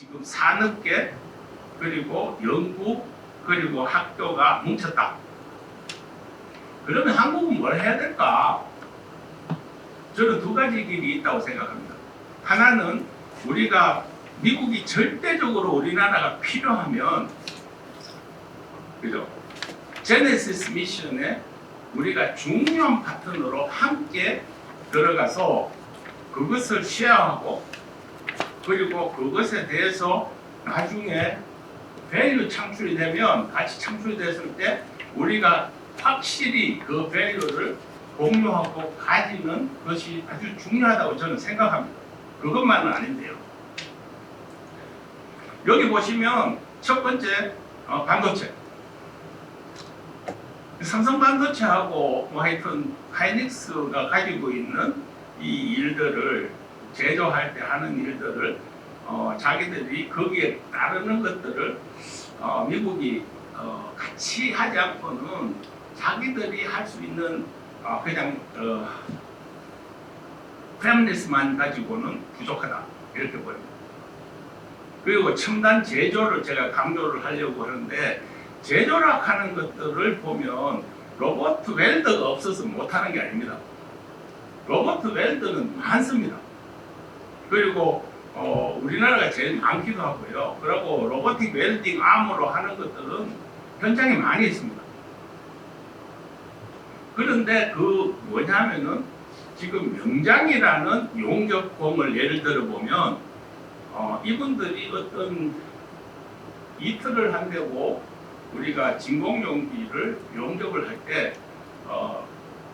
지금 산업계 그리고 연구 그리고 학교가 뭉쳤다. 그러면 한국은 뭘 해야 될까? 저는 두 가지 길이 있다고 생각합니다. 하나는 우리가 미국이 절대적으로 우리나라가 필요하면 그죠? 제네시스 미션에 우리가 중요한 파트너로 함께 들어가서 그것을 쉐어하고 그리고 그것에 대해서 나중에 밸류 창출이 되면 같이 창출이 됐을 때 우리가 확실히 그 밸류를 공유하고 가지는 것이 아주 중요하다고 저는 생각합니다. 그것만은 아닌데요. 여기 보시면 첫 번째 어, 반도체. 삼성 반도체하고 뭐 하여튼 하이닉스가 가지고 있는 이 일들을 제조할 때 하는 일들을 어, 자기들이 거기에 따르는 것들을 어, 미국이 어, 같이 하지 않고는 자기들이 할 수 있는 어, 그냥 어, 프레임리스만 가지고는 부족하다 이렇게 보입니다. 그리고 첨단 제조를 제가 강조를 하려고 하는데 제조락 하는 것들을 보면 로버트 웰더가 없어서 못하는 게 아닙니다. 로버트 웰더는 많습니다. 그리고 어, 우리나라가 제일 많기도 하고요. 그리고 로보틱 웰딩 암으로 하는 것들은 현장에 많이 있습니다. 그런데 그 뭐냐면은 지금 명장이라는 용접공을 예를 들어 보면 어, 이분들이 어떤 이틀을 한다고 우리가 진공용기를 용접을 할때 어,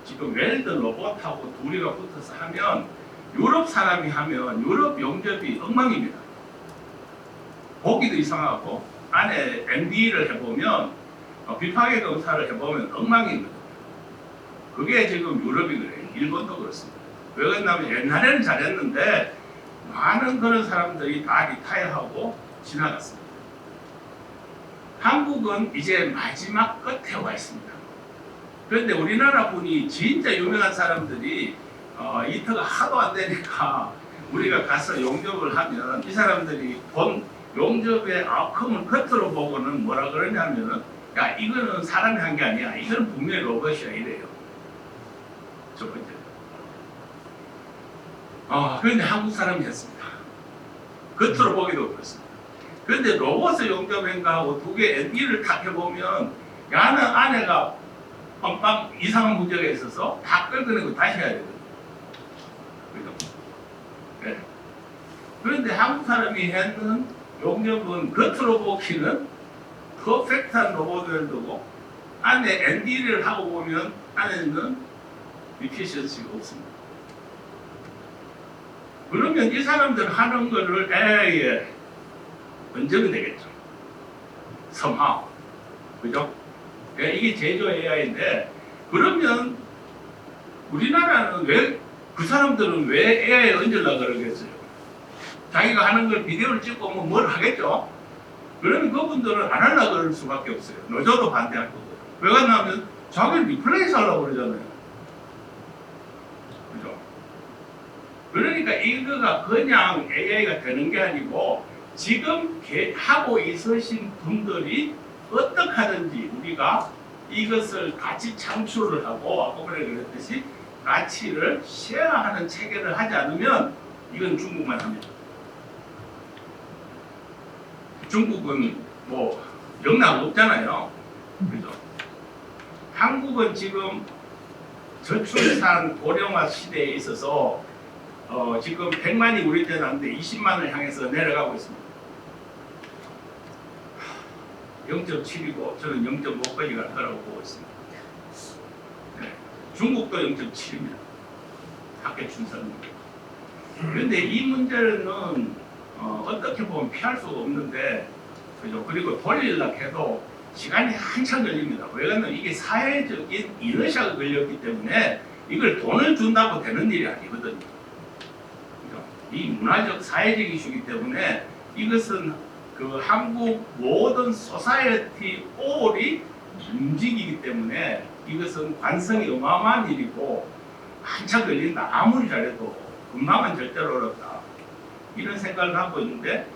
지금 웰드 로봇하고 둘이가 붙어서 하면 유럽 사람이 하면 유럽 용접이 엉망입니다. 보기도 이상하고 안에 MD를 해보면 어, 비파괴 검사를 해보면 엉망입니다. 그게 지금 유럽이 그래요. 일본도 그렇습니다. 왜 그러냐면 옛날에는 잘했는데 많은 그런 사람들이 다 리타이어하고 지나갔습니다. 한국은 이제 마지막 끝에 와 있습니다. 그런데 우리나라 분이 진짜 유명한 사람들이 어, 이터가 하도 안 되니까 우리가 가서 용접을 하면 이 사람들이 본 용접의 아웃컴을 겉으로 보고는 뭐라 그러냐면은 야 이거는 사람이 한 게 아니야. 이건 분명히 로봇이야. 이래요. 첫 번째. 아 그런데 한국 사람이 했습니다. 겉으로 보기도 그렇습니다. 그런데 로봇을 용접한가하고 두개 엔디를 탁 해보면 야는 안에가 빵빵 이상한 문제가 있어서 다 끌어내고 다시 해야 되거든요 그죠? 네. 그런데 한국 사람이 했는 용접은 겉으로 보기는 퍼펙트한 로봇을 두고 안에 ND를 하고 보면 안에는 리피션시가 없습니다. 그러면 이 사람들 하는 거를 AI에 얹으면 되겠죠. somehow. 그죠? 예, 이게 제조 AI인데 그러면 우리나라는 왜 그 사람들은 왜 AI에 얹으려고 그러겠어요? 자기가 하는 걸 비디오를 찍고 뭐 뭘 하겠죠? 그러면 그분들은 안 하려고 그럴 수밖에 없어요. 노조도 반대할 거고. 왜 그러냐면 자기를 리플레이스 하려고 그러잖아요. 그죠? 그러니까 이거가 그냥 AI가 되는 게 아니고 지금 개- 하고 있으신 분들이 어떻게 하든지 우리가 이것을 같이 창출을 하고 아까 그랬듯이 가치를 쉐어하는 체계를 하지 않으면 이건 중국만 합니다. 중국은 뭐 영락 없잖아요. 그죠? 한국은 지금 저출산 고령화 시대에 있어서 어, 지금 100만이 우리 때는 안 돼 20만을 향해서 내려가고 있습니다. 0.7이고 저는 0.5까지 갈 거라고 보고 있습니다. 네. 중국도 0.7입니다. 학교 출산율. 그런데 이 문제는 어, 어떻게 보면 피할 수가 없는데 그죠? 그리고 돌리려 해도 시간이 한참 걸립니다. 왜 그러면 이게 사회적인 이너시아가 걸렸기 때문에 이걸 돈을 준다고 되는 일이 아니거든요. 그죠? 이 문화적 사회적 이슈이기 때문에 이것은 그 한국 모든 소사이어티 올이 움직이기 때문에 이것은 관성이 어마어마한 일이고 한참 걸린다. 아무리 잘해도 금방은 절대로 어렵다. 이런 생각을 하고 있는데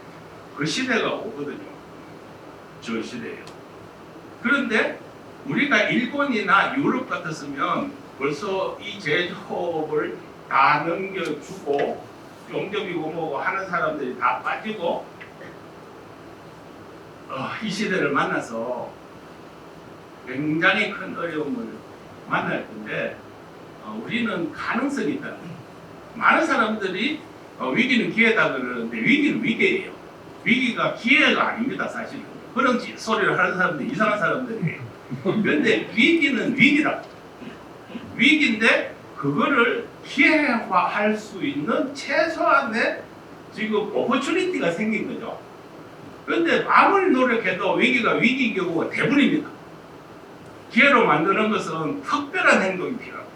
그 시대가 오거든요. 저 시대예요. 그런데 우리가 일본이나 유럽 같았으면 벌써 이 제조업을 다 넘겨주고 용접이고 뭐고 하는 사람들이 다 빠지고 어, 이 시대를 만나서 굉장히 큰 어려움을 만날 건데 어, 우리는 가능성이 있다. 많은 사람들이 어, 위기는 기회다 그러는데 위기는 위기예요. 위기가 기회가 아닙니다, 사실은. 그런 지- 소리를 하는 사람들이 이상한 사람들이에요. 그런데 위기는 위기다. 위기인데 그거를 기회화할 수 있는 최소한의 지금 오퍼추니티가 생긴 거죠. 그런데 아무리 노력해도 위기가 위기인 경우가 대부분입니다. 기회로 만드는 것은 특별한 행동이 필요합니다.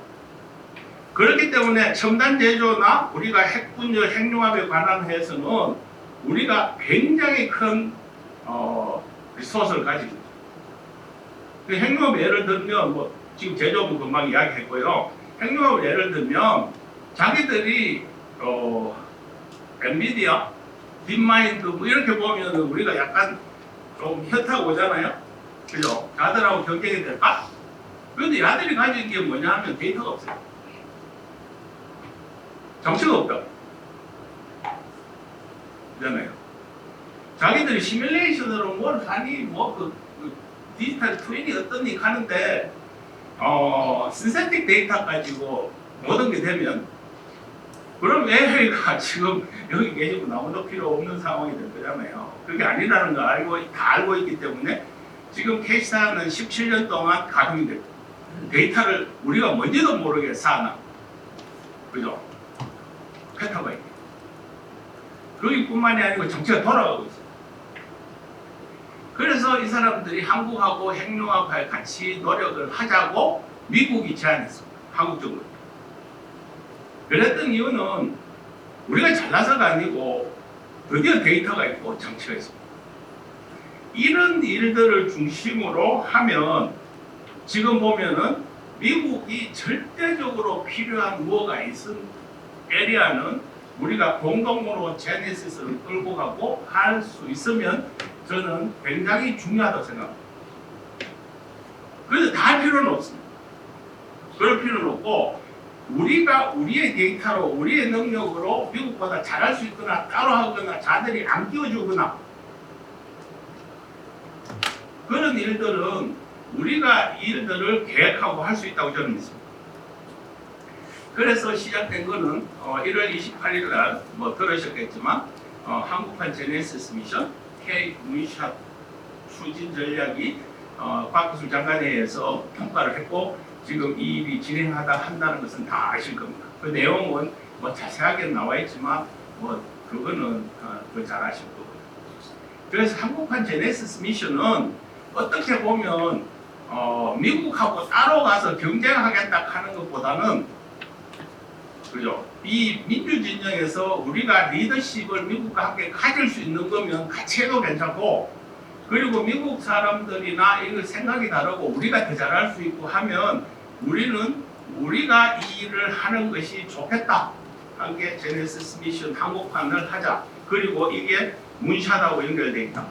그렇기 때문에 첨단 제조나 우리가 핵분열, 핵융합에 관한 해서는 우리가 굉장히 큰 어, 리소스를 가지고 있죠. 그 핵융합 예를 들면 뭐 지금 제조부 금방 이야기했고요. 핵융합 예를 들면 자기들이 어, 엔비디아, 딥마인드 뭐 이렇게 보면 우리가 약간 좀 현타가 오잖아요. 그죠? 야들하고 경쟁이 될까? 그런데 야들이 가진 게 뭐냐 하면 데이터가 없어요. 정치가 없다. 그잖아요. 자기들이 시뮬레이션으로 뭘 하니 뭐 그 그 디지털 트윈이 어떠니 하는데 어 신세틱 데이터 가지고 모든 게 되면 그럼 AI가 지금 여기 계시고 나무도 필요 없는 상황이 될 거잖아요. 그게 아니라는 걸 알고 다 알고 있기 때문에 지금 캐시사는 17년 동안 가동이 됐고 데이터를 우리가 뭔지도 모르게 쌓아놔. 그죠? 페타바이트. 거기뿐만이 아니고 정치가 돌아가고 있어요. 그래서 이 사람들이 한국하고 핵융합할 같이 노력을 하자고 미국이 제안했습니다. 한국 쪽으로. 그랬던 이유는 우리가 잘나서가 아니고 드디어 데이터가 있고 정치가 있습니다. 이런 일들을 중심으로 하면 지금 보면은 미국이 절대적으로 필요한 뭐가 있은 에리아는 우리가 공동으로 제네시스를 끌고 가고 할 수 있으면 저는 굉장히 중요하다고 생각합니다. 그래서 다 할 필요는 없습니다. 그럴 필요는 없고 우리가 우리의 데이터로 우리의 능력으로 미국보다 잘할 수 있거나 따로 하거나 자들이 안 끼워주거나 그런 일들은 우리가 이 일들을 계획하고 할 수 있다고 저는 믿습니다. 그래서 시작된 거는 어, 1월 28일 날 뭐 들으셨겠지만 어, 한국판 제네시스 미션 K 문샷 추진 전략이 어, 과학기술 장관회에서 평가를 했고 지금 이 일이 진행하다 한다는 것은 다 아실 겁니다. 그 내용은 뭐 자세하게 나와 있지만 뭐 그거는 어, 그잘 아실 거고요. 그래서 한국판 제네시스 미션은 어떻게 보면 어, 미국하고 따로 가서 경쟁하겠다 하는 것보다는 그죠? 이 민주 진영에서 우리가 리더십을 미국과 함께 가질 수 있는 거면 같이 해도 괜찮고 그리고 미국 사람들이나 이거 생각이 다르고 우리가 더 잘할 수 있고 하면 우리는 우리가 이 일을 하는 것이 좋겠다. 한게 제네시스 미션 한국판을 하자. 그리고 이게 문샷하고 연결돼 있다.